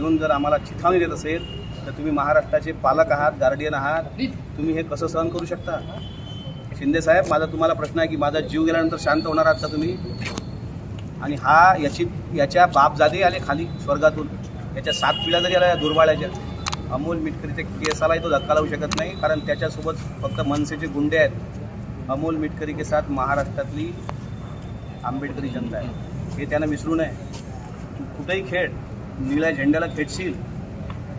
घेऊन जर आम्हाला चिथावणी देत असेल तर तुम्ही महाराष्ट्राचे पालक आहात गार्डियन आहात तुम्ही हे कसं सहन करू शकता? शिंदे साहेब माझा तुम्हाला प्रश्न आहे की माझा जीव गेल्यानंतर शांत होणार आहात का तुम्ही? आणि हा याची याच्या बापजादे आले खाली स्वर्गातून. याच्या सात पिढ्या जरी आल्या दुर्बाळ्याच्या अमोल मिटकरीच्या केसालाही तो धक्का लावू शकत नाही कारण त्याच्यासोबत फक्त मनसेचे गुंडे आहेत. अमोल मिटकरी के साथ महाराष्ट्रातली आंबेडकरी जनता आहे. हे त्यानं विसरू नये. कुठेही खेळ निळ्या झेंड्याला खेळशील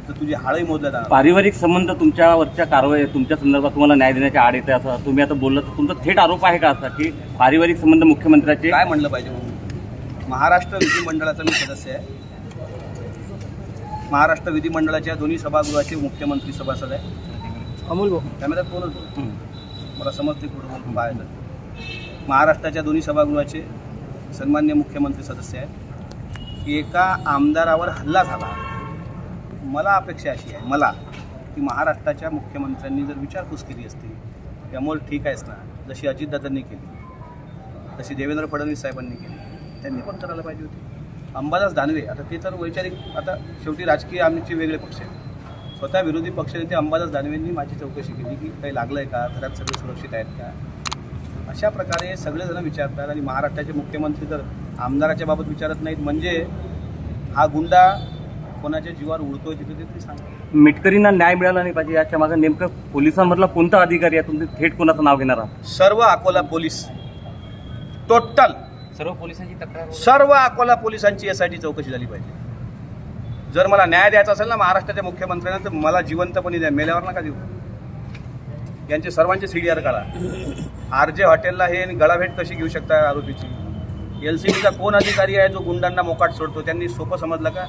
तर तुझी हाळही मोजल्या जाणार पारिवारिक संबंध तुमच्यावरच्या कारवाई तुमच्या संदर्भात तुम्हाला न्याय देण्याच्या आड येते असं तुम्ही आता बोललं तर तुमचा थेट आरोप आहे का असा की पारिवारिक संबंध मुख्यमंत्र्याचे? काय म्हणलं पाहिजे म्हणून? महाराष्ट्र विधिमंडळाचा मी सदस्य आहे. महाराष्ट्र विधिमंडळाच्या दोन्ही सभागृहाचे मुख्यमंत्री सभासद आहे. अमोल भाऊ. त्यामध्ये कोणच. मला समजते कुठं बाहेर महाराष्ट्राच्या दोन्ही सभागृहाचे सन्मान्य मुख्यमंत्री सदस्य आहेत. की एका आमदारावर हल्ला झाला. मला अपेक्षा अशी आहे मला की महाराष्ट्राच्या मुख्यमंत्र्यांनी जर विचारपूस केली असती त्यामुळे ठीक आहेस ना जशी अजितदादांनी केली तशी देवेंद्र फडणवीस साहेबांनी केली त्यांनी पण करायला पाहिजे होती. अंबादास दानवे आता ते तर वैचारिक आता शेवटी राजकीय आमचे वेगळे पक्ष आहेत. स्वतः विरोधी पक्षनेते अंबादास दानवेंनी माझी चौकशी केली की काही लागलं आहे का घरात सगळे सुरक्षित आहेत का? अशा प्रकारे सगळेजण विचारतात आणि महाराष्ट्राचे मुख्यमंत्री जर आमदाराच्या बाबत विचारत नाहीत. म्हणजे हा गुंडा कोणाच्या जीवावर उडतोय तिथे ते तरी सांगा. मिटकरींना न्याय मिळाला नाही पाहिजे याच्या मागे नेमकं पोलिसांमधला कोणता अधिकारी आहे? तुम्ही थेट कोणाचं नाव घेणार आहात? सर्व अकोला पोलीस. टोटल सर्व पोलिसांची तक्रार सर्व अकोला पोलिसांची एस आय टी चौकशी झाली पाहिजे. जर मला न्याय द्यायचा असेल ना महाराष्ट्राच्या मुख्यमंत्र्यांना तर मला जिवंतपणे द्या. मेल्यावर नका देऊ. यांचे सर्वांचे सी डी आर काढा. आर जे हॉटेलला हे गळाभेट कशी घेऊ शकता आरोपीची? एल सी बीचा कोण अधिकारी आहे जो गुंडांना मोकाट सोडतो? त्यांनी सोपं समजलं का?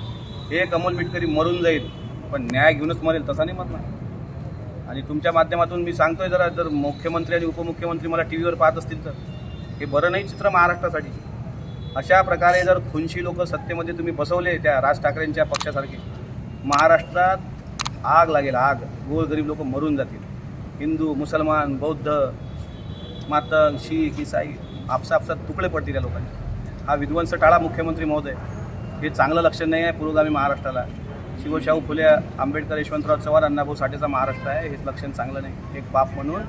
हे कमल मिटकरी मरून जाईल पण न्याय घेऊनच मरेल तसा नाही मरणार. आणि तुमच्या माध्यमातून मी सांगतोय जरा जर मुख्यमंत्री आणि उपमुख्यमंत्री मला टी व्हीवर पाहत असतील तर. हे बरं नाही चित्र महाराष्ट्रासाठी. अशा प्रकारे जर खुनशी लोक सत्तेमध्ये तुम्ही बसवले त्या राज ठाकरेंच्या पक्षासारखे महाराष्ट्रात आग लागेल आग. गोरगरीब लोक मरून जातील. हिंदू मुसलमान बौद्ध मातंग शीख इसाई आपसापसात तुकडे पडतील या लोकांचे. हा विध्वंस टाळा मुख्यमंत्री महोदय. हे चांगलं लक्षण नाही आहे पुरोगामी महाराष्ट्राला. शिवशाहू फुले आंबेडकर यशवंतराव चव्हाण अण्णाभाऊ साठेचा महाराष्ट्र आहे. हे लक्षण चांगलं नाही. एक बाप म्हणून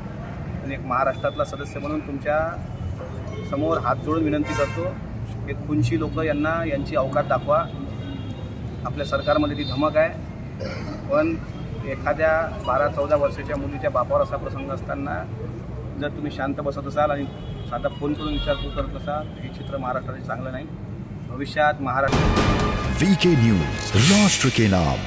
आणि एक महाराष्ट्रातला सदस्य म्हणून तुमच्यासमोर हात जोडून विनंती करतो. एक खुनशी लोक यांना यांची अवकात दाखवा. आपल्या सरकारमध्ये ती धमक आहे. पण एखाद्या बारा चौदा वर्षाच्या मुलीच्या बापावर असा प्रसंग असताना जर तुम्ही शांत बसत असाल आणि साधा फोन करून विचारपूस करत असाल हे चित्र महाराष्ट्राचे चांगलं नाही. भविष्यात महाराष्ट्र वीके न्यूज राष्ट्र के नाम.